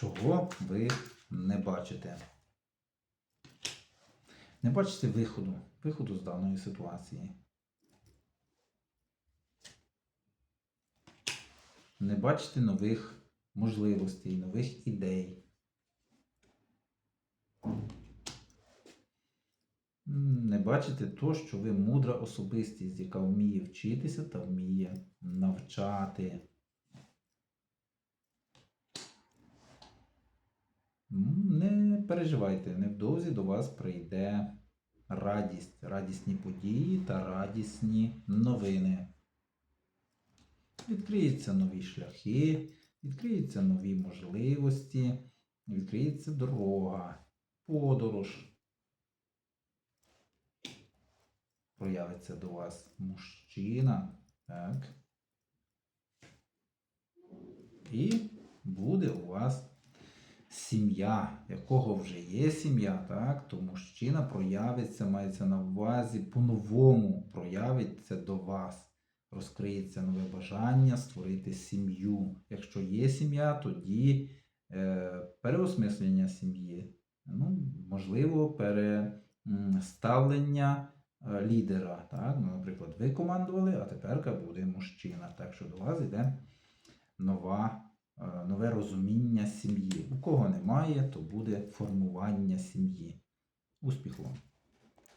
чого ви не бачите. Не бачите виходу, виходу з даної ситуації. Не бачите нових можливостей, нових ідей. Не бачите то, що ви мудра особистість, яка вміє вчитися та вміє навчати. М, Не переживайте, невдовзі до вас прийде радість, радісні події та радісні новини. Відкриються нові шляхи, відкриються нові можливості, відкриється дорога, подорож. Проявиться до вас мужчина, так. І буде у вас сім'я, якого вже є сім'я, так, то мужчина проявиться, мається на увазі по-новому проявиться до вас. Розкриється нове бажання створити сім'ю. Якщо є сім'я, тоді е, переосмислення сім'ї. Ну, можливо, переставлення е, лідера. Так? Ну, наприклад, ви командували, а тепер буде мужчина. Так що до вас йде нова е, нове розуміння сім'ї. Кого немає, то буде формування сім'ї. Успіх вам!